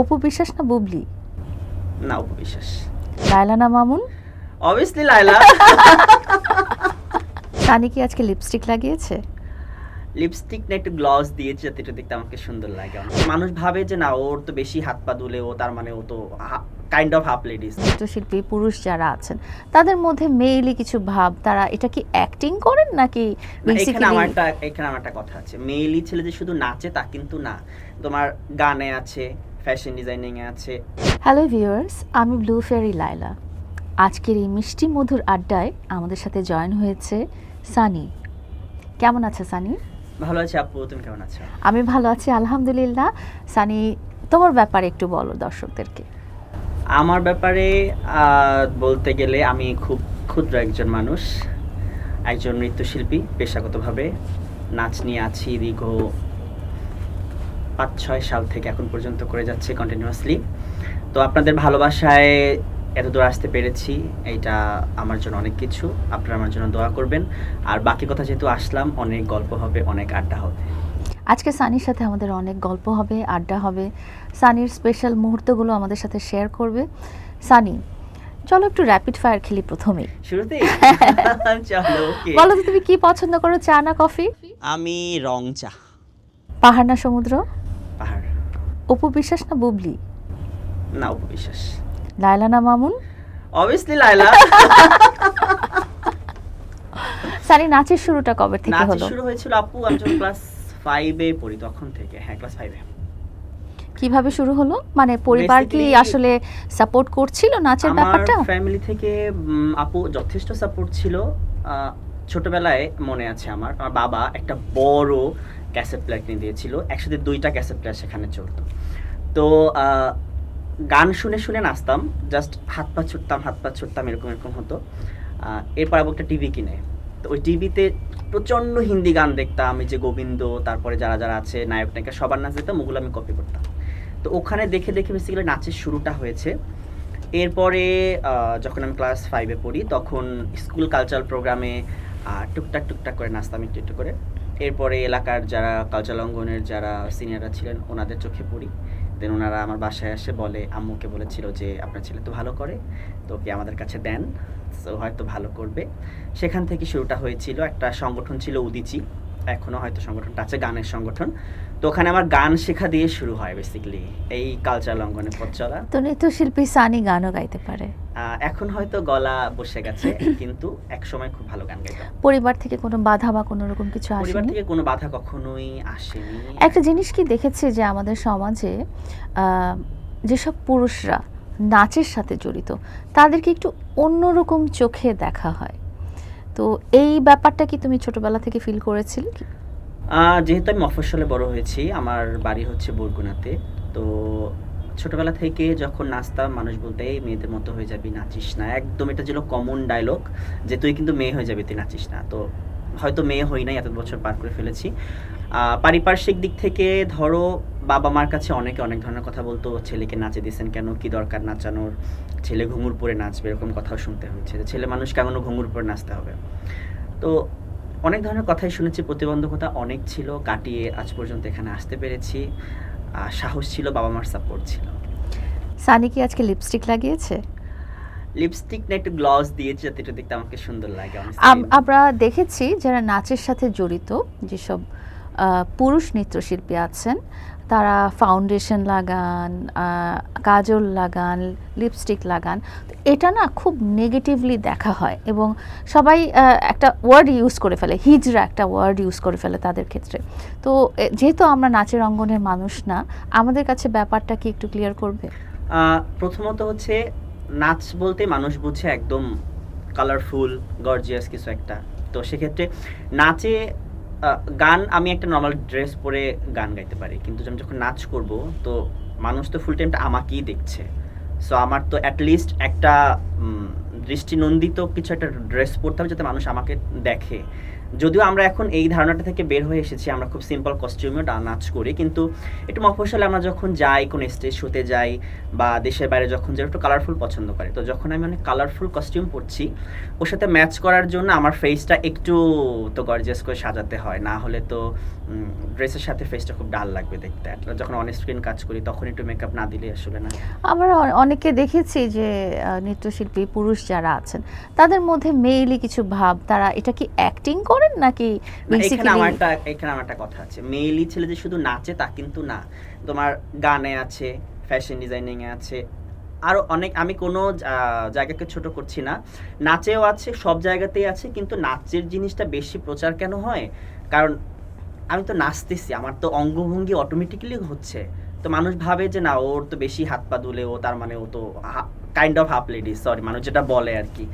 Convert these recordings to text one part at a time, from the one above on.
অপু বিশ্বাস না বুবলি? না উপবিশ্বাস লায়লা না মামুন? অবভিয়াসলি লাইলা সানি কি আজকে লিপস্টিক লাগিয়েছে? লিপস্টিক না একটু গ্লস দিয়েছে যাতে এটা দেখতে আমাকে সুন্দর লাগে। মানুষ ভাবে যে না ওর তো বেশি হাত পা দুলে ও তার মানে ও তো কাইন্ড অফ হাফ লেডিস নৃত্যশিল্পী পুরুষ যারা আছেন তাদের মধ্যে মেইলি কিছু ভাব তারা এটা কি অ্যাক্টিং করেন নাকি এখানে আমার একটা এখানে আমার একটা কথা আছে। মেয়েলি ছেলে যে শুধু নাচে তা কিন্তু না। তোমার গানে আছে ফ্যাশন ডিজাইনিং আছে। হ্যালো ভিউয়ার্স আমি ব্লু ফেয়ারি লাইলা আজকের এই মিষ্টি মধুর আড্ডায় আমাদের সাথে জয়েন হয়েছে সানি। কেমন আছে সানি? ভালো আছি আপু তুমি কেমন আছো? আমি ভালো আছি আলহামদুলিল্লাহ। সানি তোমার ব্যাপারে একটু বলো দর্শকদেরকে। আমার ব্যাপারে বলতে গেলে আমি খুব ক্ষুদ্র একজন মানুষ একজন নৃত্যশিল্পী পেশাগতভাবে। নাচ নিয়ে আছি দীর্ঘ পাঁচ ছয় সাল থেকে এখন পর্যন্ত করে যাচ্ছে কন্টিনিউয়াসলি তো আপনাদের ভালোবাসায় এত দূর আসতে পেরেছি এইটা আমার জন্য অনেক কিছু আপনারা আমার জন্য দোয়া করবেন। আর বাকি কথা যেহেতু আসলাম অনেক গল্প হবে অনেক আড্ডা হবে। আজকে সানির সাথে আমাদের অনেক গল্প হবে আড্ডা হবে। সানির স্পেশাল মুহূর্তগুলো আমাদের সাথে শেয়ার করবে। সানি চলো একটু র্যাপিড ফায়ার খেলি প্রথমেই। শুরুতেই? চলো ওকে বলো তো তুমি কি পছন্দ করো চা না কফি? আমি রং চা। পাহাড় না সমুদ্র? পাহাড়। অপু বিশ্বাস না বুবলি? না উপবিশ্বাস লায়লা না মামুন? অবভিয়াসলি সানি নাচের শুরুটা কবে থেকে নাচ হলো? শুরু হয়েছিল আপু আমি যখন ক্লাস ফাইভে পড়ি তখন থেকে। হ্যাঁ ক্লাস ফাইভে কীভাবে শুরু হলো? মানে পরিবার কি আসলে সাপোর্ট করছিল নাচের আমার ব্যাপারটা? ফ্যামিলি থেকে আপু যথেষ্ট সাপোর্ট ছিল। ছোটবেলায় মনে আছে আমার আমার বাবা একটা বড় ক্যাসেট প্লেয়ার কিনে দিয়েছিল। একসাথে দুইটা ক্যাসেট প্লেয়ার সেখানে চলতো তো গান শুনে শুনে নাচতাম জাস্ট হাত পা ছুটতাম, হাত পা ছুটতাম, এরকম এরকম হতো। এরপর আবার একটা টিভি কিনে। তো ওই টিভিতে প্রচণ্ড হিন্দি গান দেখতাম, এই যে গোবিন্দ, তারপরে যারা যারা আছে, নায়ক, নায়িকা, সবার নাচ দেখতাম, ওগুলো আমি কপি করতাম। তো ওখানে দেখে দেখে বেসিক্যালি নাচের শুরুটা হয়েছে। এরপরে যখন আমি ক্লাস ফাইভে পড়ি, তখন স্কুল কালচারাল প্রোগ্রামে টুকটাক টুকটাক করে নাচতাম একটু একটু করে। এরপরে এলাকার যারা কালচার লঙ্ঘনের যারা সিনিয়ররা ছিলেন, ওনাদের চোখে পড়ি। দেন ওনারা আমার বাসায় এসে বলে, আম্মুকে বলেছিল যে আপনার ছেলে তো ভালো করে, তো ওকে আমাদের কাছে দেন, তো হয়তো ভালো করবে। সেখান থেকে শুরুটা হয়েছিল একটা সংগঠন ছিল উদিচি। এখনও হয়তো সংগঠনটা আছে গানের সংগঠন। তো ওখানে আমার গান শেখা দিয়ে শুরু হয় বেসিক্যালি এই কালচারাল অঙ্গনে পথ চলা। তো নৃত্যশিল্পী সানি গানও গাইতে পারে? এখন হয়তো গলা বসে গেছে কিন্তু এক সময় খুব ভালো গান গাইতাম। পরিবার থেকে কোনো বাধা বা কোনো রকম কিছু আসেনি? পরিবার থেকে কোনো বাধা কখনোই আসেনি। একটা জিনিস কি দেখেছি যে আমাদের সমাজে আহ, যেসব পুরুষরা নাচের সাথে জড়িত তাদেরকে একটু অন্যরকম চোখে দেখা হয়। তো এই ব্যাপারটা কি তুমি ছোটবেলা থেকে ফিল করেছিলে? কি? যেহেতু আমি মফস্বলে বড় হয়েছি, আমার বাড়ি হচ্ছে বরগুনাতে। তো ছোটবেলা থেকে যখন নাচতাম মানুষ বলতে, এই মেয়েদের মতো হয়ে যাবি, নাচিস না। একদম এটা ছিল কমন ডায়লগ যে, তুই কিন্তু মেয়ে হয়ে যাবি, তুই নাচিস না। তো হয়তো মেয়ে হই নাই এত বছর পার করে ফেলেছি। পারিপার্শ্বিক দিক থেকে ধরো বাবা মার কাছে অনেকে অনেক ধরনের কথা বলতো ছেলেকে নাচে দিয়েছেন কেন কি দরকার নাচানোর? ছেলে ঘুঙুর পরে নাচবে এরকম কথাও শুনতে হয়েছে। ছেলে মানুষ কেন ঘুঙুর পরে নাচতে হবে? তো অনেক ধরনের কথাই শুনেছি প্রতিবন্ধকতা অনেক ছিল কাটিয়ে আজ পর্যন্ত এখানে আসতে পেরেছি। সাহস ছিল বাবা মার সাপোর্ট ছিল। সানি কি আজকে লিপস্টিক লাগিয়েছে? লিপস্টিক না একটু গ্লস দিয়েছে যাতে একটু দেখতে আমাকে সুন্দর লাগে আমার আমরা দেখেছি যারা নাচের সাথে জড়িত যেসব পুরুষ নৃত্যশিল্পী আছেন তারা ফাউন্ডেশন লাগান কাজল লাগান লিপস্টিক লাগান। এটা না খুব নেগেটিভলি দেখা হয় এবং সবাই একটা ওয়ার্ড ইউজ করে ফেলে হিজরা একটা ওয়ার্ড ইউজ করে ফেলে তাদের ক্ষেত্রে। তো যেহেতু আমরা নাচের অঙ্গনের মানুষ না, আমাদের কাছে ব্যাপারটা কি একটু ক্লিয়ার করবে? প্রথমত হচ্ছে নাচ বলতে মানুষ বুঝে একদম কালারফুল গর্জিয়াস কিছু একটা। তো সেক্ষেত্রে নাচে গান, আমি একটা নর্মাল ড্রেস পরে গান গাইতে পারি। কিন্তু আমি যখন নাচ করব, তো মানুষ তো ফুল টাইমটা আমাকেই দেখছে। সো আমার তো অ্যাটলিস্ট একটা দৃষ্টিনন্দিত কিছু একটা ড্রেস পরতে হবে যাতে মানুষ আমাকে দেখে। যদিও আমরা এখন এই ধারণাটা থেকে বের হয়ে এসেছি, আমরা খুব সিম্পল কস্টিউমে নাচ করি, কিন্তু একটু মফসলে আমরা যখন যাই, কোনো স্টেজ শোতে যাই বা দেশের বাইরে যখন যাই, একটু কালারফুল পছন্দ করে। তো যখন আমি অনেক কালারফুল কস্টিউম পরছি, ওর সাথে ম্যাচ করার জন্য আমার ফেসটা একটু তো গর্জিয়াস করে সাজাতে হয়। না হলে তো ড্রেসের সাথে ফেসটা খুব ডাল লাগবে দেখতে। যখন অন স্ক্রিন কাজ করি, তখন একটু মেকআপ না দিলে আসলে না। আমরা অনেকে দেখেছি যে নৃত্যশিল্পী, পুরুষ যারা আছেন, তাদের মধ্যে মেইলি কিছু ভাব, তারা এটা কি অ্যাক্টিং করেন নাকি? এখানে আমার একটা এখানে আমার একটা কথা আছে। মেয়েলি ছেলে যে শুধু নাচে তা কিন্তু না। তোমার গানে আছে ফ্যাশন ডিজাইনিং এ আছে। আরও অনেক আমি কোনো জায়গাকে ছোট করছি না। নাচেও আছে সব জায়গাতেই আছে কিন্তু নাচের জিনিসটা বেশি প্রচার কেন হয়? কারণ আমি তো নাচতেছি আমার তো অঙ্গভঙ্গি অটোমেটিক্যালি হচ্ছে। তো মানুষ ভাবে যে না ওর তো বেশি হাত পা দুলে ও তার মানে ও তো kind of half lady sorry মানুষ যেটা বলে আর কি।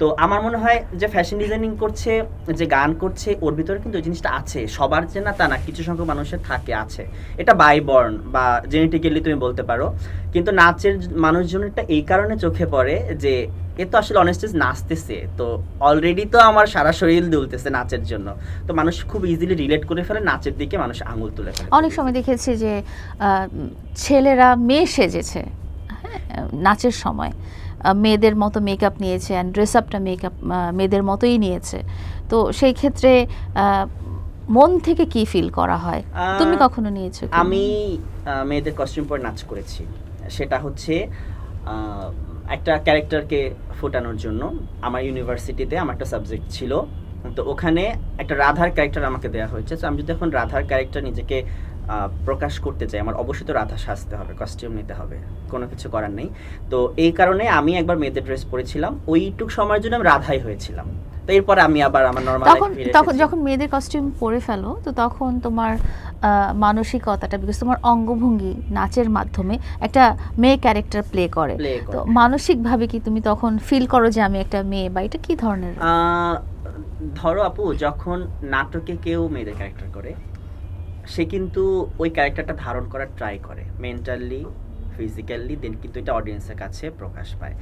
তো আমার মনে হয় যে ফ্যাশন ডিজাইনিং করছে যে গান করছে ওর ভিতরে কিন্তু ওই জিনিসটা আছে। সবার যে না তা না কিছু সংখ্যক মানুষের থাকে আছে। এটা বাই বর্ন বা জেনেটিক্যালি তুমি বলতে পারো। কিন্তু নাচের মানুষজনেরটা এই কারণে চোখে পড়ে যে এ তো আসলে অনেস্টেজ নাচতেছে। তো অলরেডি তো আমার সারা শরীর দুলতেছে নাচের জন্য। তো মানুষ খুব ইজিলি রিলেট করে ফেলে নাচের দিকে মানুষ আঙুল তুলে ফেলে। অনেক সময় দেখেছি যে ছেলেরা মেয়ে সেজেছে হ্যাঁ, নাচের সময়। মেয়েদের মতো মেকআপ নিয়েছে অ্যান্ড ড্রেস আপটা মেকআপ মেয়েদের মতোই নিয়েছে। তো সেই ক্ষেত্রে মন থেকে কি ফিল করা হয়? তুমি কখনো নিয়েছো আমি মেয়েদের কস্টিউম পরে নাচ করেছি। সেটা হচ্ছে একটা ক্যারেক্টারকে ফোটানোর জন্য। আমার ইউনিভার্সিটিতে আমার একটা সাবজেক্ট ছিল। তো ওখানে একটা রাধার ক্যারেক্টার আমাকে দেওয়া হয়েছে। তো আমি যদি এখন রাধার ক্যারেক্টার নিজেকে প্রকাশ করতে চাই আমার অবশ্যই তো রাধা সাজতে হবে কস্টিউম নিতে হবে কোনো কিছু করার নেই। তো এই কারণে আমি একবার মেয়েদের ড্রেস পরেছিলাম ওইটুক সময়ের জন্য আমি রাধাই হয়েছিলাম। তো এরপরে আমি আবার আমার নর্মাল তখন তখন যখন মেয়েদের কস্টিউম পরে ফেলো তো তখন তোমার মানসিকতাটা বিকজ তোমার অঙ্গভঙ্গি নাচের মাধ্যমে একটা মেয়ে ক্যারেক্টার প্লে করে। তো মানসিকভাবে কি তুমি তখন ফিল করো যে আমি একটা মেয়ে বা এটা কি ধরনের? ধরো আপু যখন নাটকে কেউ মেয়েদের ক্যারেক্টার করে সে কিন্তু ওই ক্যারেক্টারটা ধারণ করার ট্রাই করে মেন্টালি ফিজিক্যালি দেন কিন্তু এটা অডিয়েন্সের কাছে প্রকাশ পায়।